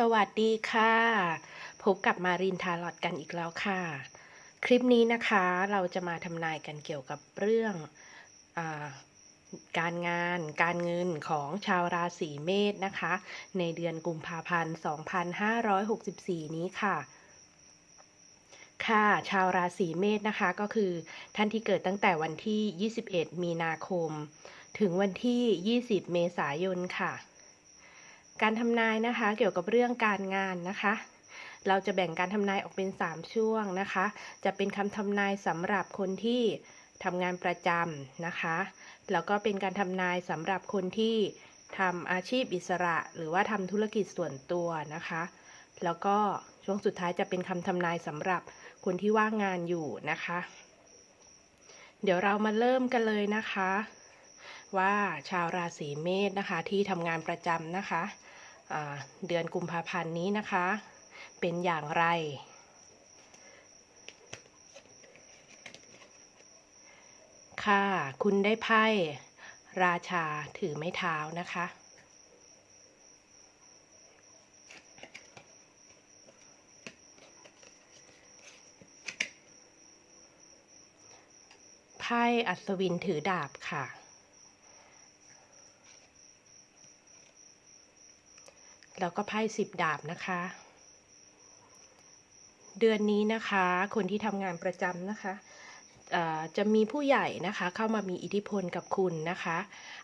สวัสดีค่ะ พบกับมารินทาลอดกันอีกแล้วค่ะ คลิปนี้นะคะเราจะมาทำนายกันเกี่ยวกับเรื่องอการงานการเงินของชาวราศีเมษนะคะ ในเดือนกุมภาพันธ์ 2564 นี้ค่ะ ค่ะชาวราศีเมษนะคะก็คือท่านที่เกิดตั้งแต่วันที่ 21 มีนาคม ถึงวันที่ 20 เมษายนค่ะ การทำนายนะคะ เกี่ยวกับเรื่องการงานนะคะ เราจะแบ่งการทำนายออกเป็น 3 ช่วงนะคะ จะเป็นคำทำนายสำหรับคนที่ทำงานประจำนะคะ แล้วก็เป็นการทำนายสำหรับคนที่ทำอาชีพอิสระ หรือว่าทำธุรกิจส่วนตัวนะคะ แล้วก็ช่วงสุดท้ายจะเป็นคำทำนายสำหรับคนที่ว่างงานอยู่นะคะ เดี๋ยวเรามาเริ่มกันเลยนะคะ ว่าชาวราศีเมษนะคะที่ทำงานประจำนะคะ เดือนกุมภาพันธ์นี้นะคะ เป็นอย่างไร ค่ะ คุณได้ไพ่ราชาถือไม้เท้านะคะไพ่อัศวินถือดาบค่ะ แล้วก็ไพ่สิบดาบนะคะ เดือนนี้นะคะ คนที่ทำงานประจำนะคะจะมีผู้ใหญ่นะคะเข้ามามีอิทธิพลกับคุณนะคะ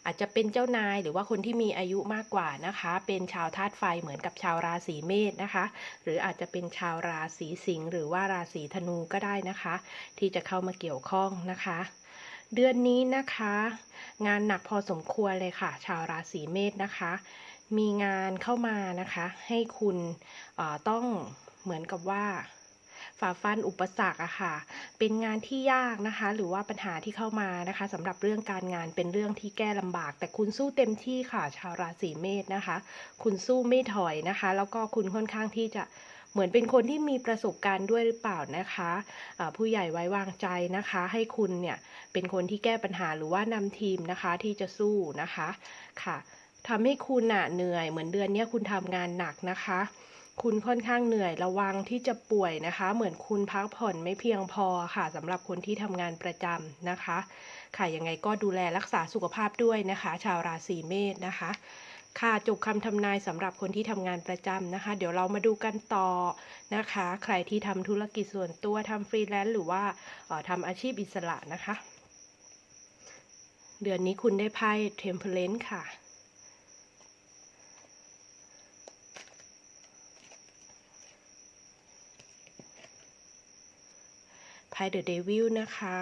อาจจะเป็นเจ้านายหรือว่าคนที่มีอายุมากกว่านะคะ เป็นชาวธาตุไฟเหมือนกับชาวราศีเมษนะคะ หรืออาจจะเป็นชาวราศีสิงห์หรือว่าราศีธนูก็ได้นะคะ ที่จะเข้ามาเกี่ยวข้องนะคะ เดือนนี้นะคะ งานหนักพอสมควรเลยค่ะ ชาวราศีเมษนะคะ มีงานเข้ามานะคะ ให้คุณต้องเหมือนกับว่าฝ่าฟันอุปสรรคอะค่ะ เป็นงานที่ยากนะคะ หรือว่าปัญหาที่เข้ามานะคะสำหรับเรื่องการงานเป็นเรื่องที่แก้ลำบาก แต่คุณสู้เต็มที่ค่ะ ชาวราศีเมษนะคะ คุณสู้ไม่ถอยนะคะ แล้วก็คุณค่อนข้างที่จะเหมือนเป็นคนที่มีประสบการณ์ด้วยหรือเปล่านะคะะผู้ใหญ่ไว้วางใจนะคะ ให้คุณเนี่ยเป็นคนที่แก้ปัญหาหรือว่านำทีมนะคะที่จะสู้นะคะค่ะ ทำให้คุณน่ะเหนื่อย เหมือนเดือนนี้คุณทำงานหนักนะคะ คุณค่อนข้างเหนื่อยระวังที่จะป่วยนะคะ เหมือนคุณพักผ่อนไม่เพียงพอค่ะสำหรับคนที่ทำงานประจำนะคะ ค่ะยังไงก็ดูแลรักษาสุขภาพด้วยนะคะ ชาวราศีเมษนะคะค่ะจบคำทำนายสำหรับคนที่ทำงานประจำนะคะ เดี๋ยวเรามาดูกันต่อนะคะ ใครที่ทำธุรกิจส่วนตัวทำฟรีแลนซ์หรือว่าออทำอาชีพอิสระนะคะ เดือนนี้คุณได้ไพ่ Temperance ค่ะ ไพ่เดอะเดวิลนะคะ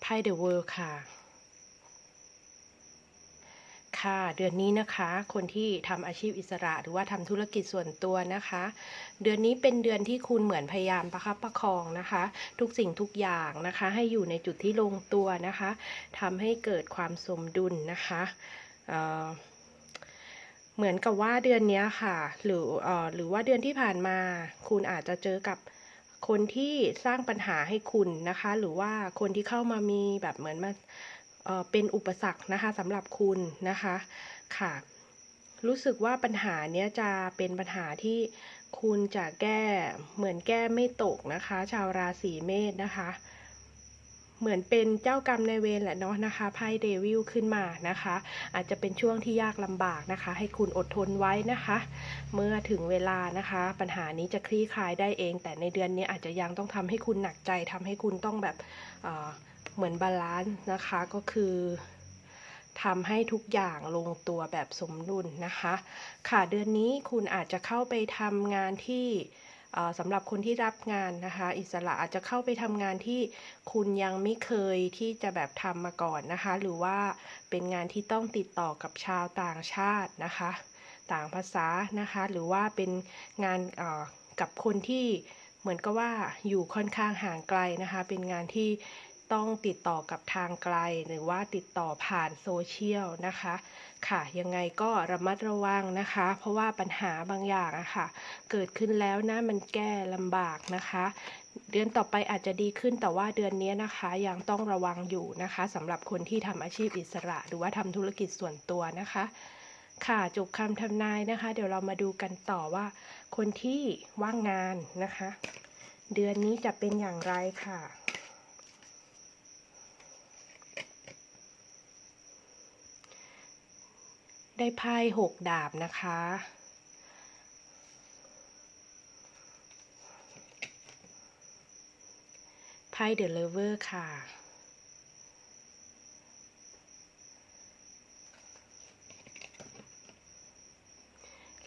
ไพ่เดอะเวิลด์ค่ะ ค่ะ เดือนนี้นะคะ คนที่ทำอาชีพอิสระ หรือว่าทำธุรกิจส่วนตัวนะคะ เดือนนี้เป็นเดือนที่คุณเหมือนพยายามประคับประคองนะคะ ทุกสิ่งทุกอย่างนะคะ ให้อยู่ในจุดที่ลงตัวนะคะทำให้เกิดความสมดุลนะคะเเหมือนกับว่าเดือนนี้ค่ะ หรืออหรือว่าเดือนที่ผ่านมา คุณอาจจะเจอกับคนที่สร้างปัญหาให้คุณนะคะ หรือว่าคนที่เข้ามามีแบบเหมือนมา เป็นอุปสรรคนะคะสำหรับคุณนะคะค่ะ รู้สึกว่าปัญหาเนี้ยจะเป็นปัญหาที่คุณจะแก้เหมือนแก้ไม่ตกนะคะ ชาวราศีเมษนะคะ เหมือนเป็นเจ้ากรรมในเวรแหละเนาะนะคะไพ่เดวิลขึ้นมานะคะ อาจจะเป็นช่วงที่ยากลำบากนะคะ ให้คุณอดทนไว้นะคะ เมื่อถึงเวลานะคะ ปัญหานี้จะคลี่คลายได้เอง แต่ในเดือนนี้อาจจะยังต้องทำให้คุณหนักใจทำให้คุณต้องแบบ เหมือนบาลานซ์นะคะก็คือทำให้ทุกอย่างลงตัวแบบสมดุลนะคะ ค่ะเดือนนี้คุณอาจจะเข้าไปทำงานที่สำหรับคนที่รับงานนะคะ อิสระอาจจะเข้าไปทำงานที่คุณยังไม่เคยที่จะแบบทำมาก่อนนะคะ หรือว่าเป็นงานที่ต้องติดต่อกับชาวต่างชาตินะคะ ต่างภาษานะคะ หรือว่าเป็นงานกับคนที่เหมือนกับว่าอยู่ค่อนข้างห่างไกลนะคะ เป็นงานที่ ต้องติดต่อกับทางไกล หรือว่าติดต่อผ่านโซเชียลนะคะ ค่ะ ยังไงก็ระมัดระวังนะคะ เพราะว่าปัญหาบางอย่างอะค่ะ เกิดขึ้นแล้วนะมันแก้ลำบากนะคะ เดือนต่อไปอาจจะดีขึ้นแต่ว่าเดือนนี้นะคะ ยังต้องระวังอยู่นะคะสำหรับคนที่ทำอาชีพอิสระ หรือว่าทำธุรกิจส่วนตัวนะคะค่ะจบคำทำนายนะคะ เดี๋ยวเรามาดูกันต่อว่า คนที่ว่างงานนะคะ เดือนนี้จะเป็นอย่างไรค่ะ ได้ไพ่หกดาบนะคะ ไพ่เดอะเลเวอร์ค่ะ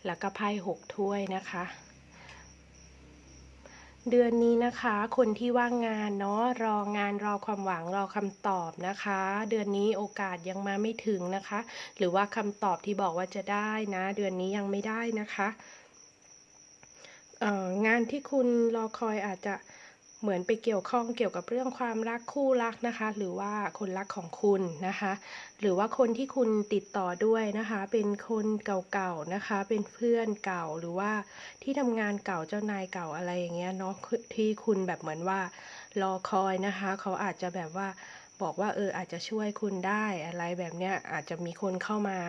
แล้วก็ไพ่หกถ้วยนะคะ เดือนนี้นะคะ คนที่ว่างงานเนาะรองานรอความหวังรอคำตอบนะคะ เดือนนี้โอกาสยังมาไม่ถึงนะคะ หรือว่าคำตอบที่บอกว่าจะได้นะ เดือนนี้ยังไม่ได้นะคะงานที่คุณรอคอยอาจจะ เหมือนไปเกี่ยวข้องเกี่ยวกับเรื่องความรักคู่รักนะคะ หรือว่าคนรักของคุณนะคะ หรือว่าคนที่คุณติดต่อด้วยนะคะ เป็นคนเก่าๆนะคะ เป็นเพื่อนเก่าหรือว่าที่ทำงานเก่าเจ้านายเก่าอะไรอย่างเงี้ยเนาะที่คุณแบบเหมือนว่ารอคอยนะคะ เขาอาจจะแบบว่าบอกว่าเอออาจจะช่วยคุณได้อะไรแบบเนี้ยอาจจะมีคนเข้ามา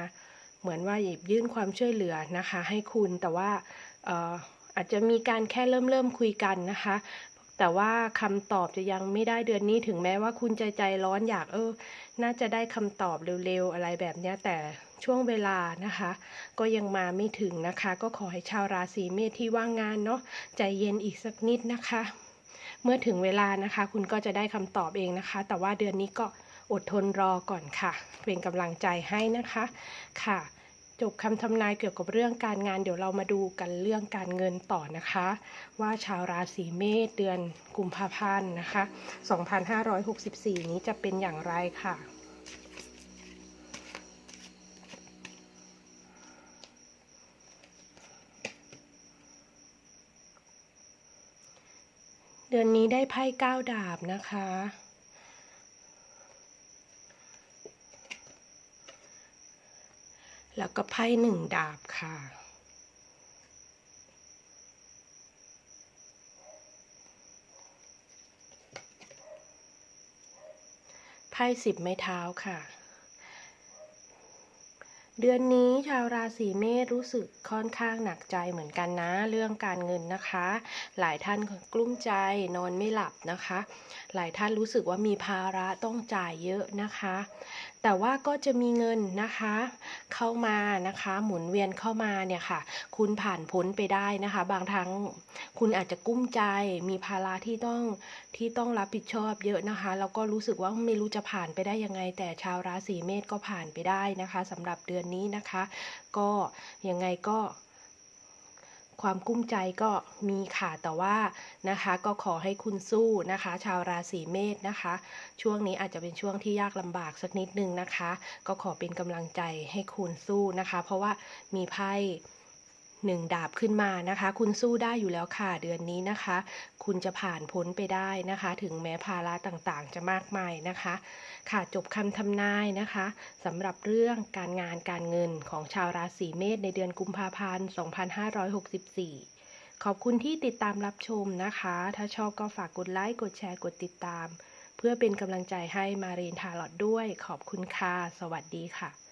เหมือนว่าหยิบยื่นความช่วยเหลือนะคะ ให้คุณแต่ว่าเอออาจจะมีการแค่เริ่มเริ่มคุยกันนะคะ แต่ว่าคำตอบจะยังไม่ได้เดือนนี้ถึงแม้ว่าคุณใจใจร้อนอยากเออ น่าจะได้คำตอบเร็วๆอะไรแบบเนี้ยแต่ช่วงเวลานะคะ ก็ยังมาไม่ถึงนะคะ ก็ขอให้ชาวราศีเมษที่ว่างงานเนาะใจเย็นอีกสักนิดนะคะ เมื่อถึงเวลานะคะ คุณก็จะได้คำตอบเองนะคะ แต่ว่าเดือนนี้ก็อดทนรอก่อนค่ะ เป็นกำลังใจให้นะคะค่ะ จบคำทำนายเกี่ยวกับเรื่องการงาน เดี๋ยวเรามาดูกันเรื่องการเงินต่อนะคะ ว่าชาวราศีเมษเดือนกุมภาพันธ์นะคะ 2564 นี้จะเป็นอย่างไรค่ะเดือนนี้ได้ไพ่เก้าดาบนะคะ แล้วก็ไพ่หนึ่งดาบค่ะ ไพ่สิบไม้เท้าค่ะ เดือนนี้ชาวราศีเมษรู้สึกค่อนข้างหนักใจเหมือนกันนะ เรื่องการเงินนะคะ หลายท่านกลุ้มใจนอนไม่หลับนะคะ หลายท่านรู้สึกว่ามีภาระต้องจ่ายเยอะนะคะ แต่ว่าก็จะมีเงินนะคะ เข้ามานะคะ หมุนเวียนเข้ามาเนี่ยค่ะ คุณผ่านพ้นไปได้นะคะ บางทั้งคุณอาจจะกุ้มใจมีภาระที่ต้องที่ต้องรับผิดชอบเยอะนะคะแล้วก็รู้สึกว่าไม่รู้จะผ่านไปได้ยังไง แต่ชาวราศีเมษก็ผ่านไปได้นะคะสำหรับเดือนนี้นะคะ ก็ยังไงก็ ความกุ้มใจก็มีค่ะแต่ว่านะคะ ก็ขอให้คุณสู้นะคะ ชาวราศีเมษนะคะ ช่วงนี้อาจจะเป็นช่วงที่ยากลำบากสักนิดนึงนะคะ ก็ขอเป็นกำลังใจให้คุณสู้นะคะ เพราะว่ามีไพ่ หนึ่งดาบขึ้นมานะคะ คุณสู้ได้อยู่แล้วค่ะเดือนนี้นะคะ คุณจะผ่านพ้นไปได้นะคะ ถึงแม้ภาระต่างๆ จะมากมายนะคะ ค่ะจบคำทำนายนะคะสำหรับเรื่องการงานการเงินของชาวราศีเมษในเดือนกุมภาพันธ์ 2564 ขอบคุณที่ติดตามรับชมนะคะ ถ้าชอบก็ฝากกดไลค์กดแชร์กดติดตาม เพื่อเป็นกำลังใจให้มาเรีนทาร์ลอตด้วย ขอบคุณค่ะสวัสดีค่ะ